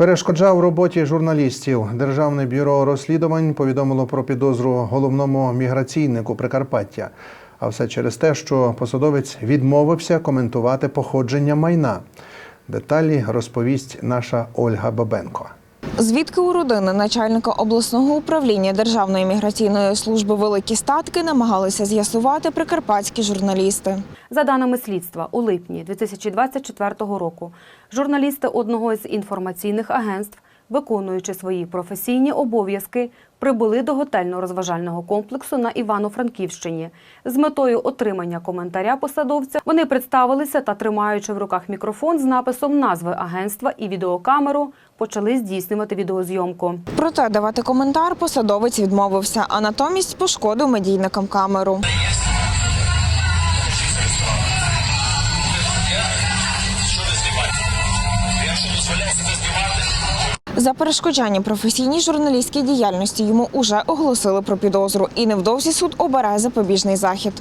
Перешкоджав роботі журналістів. Державне бюро розслідувань повідомило про підозру головному міграційнику Прикарпаття. А все через те, що посадовець відмовився коментувати походження майна. Деталі розповість наша Ольга Бабенко. Звідки у родини начальника обласного управління Державної міграційної служби великі статки намагалися з'ясувати прикарпатські журналісти. За даними слідства, у липні 2024 року журналісти одного з інформаційних агентств, виконуючи свої професійні обов'язки, прибули до готельно-розважального комплексу на Івано-Франківщині. З метою отримання коментаря посадовця вони представилися та, тримаючи в руках мікрофон з написом назви агентства і відеокамеру, почали здійснювати відеозйомку. Проте давати коментар посадовець відмовився, а натомість пошкодив медійникам камеру. За перешкоджання професійній журналістській діяльності йому уже оголосили про підозру, і невдовзі суд обере запобіжний захід.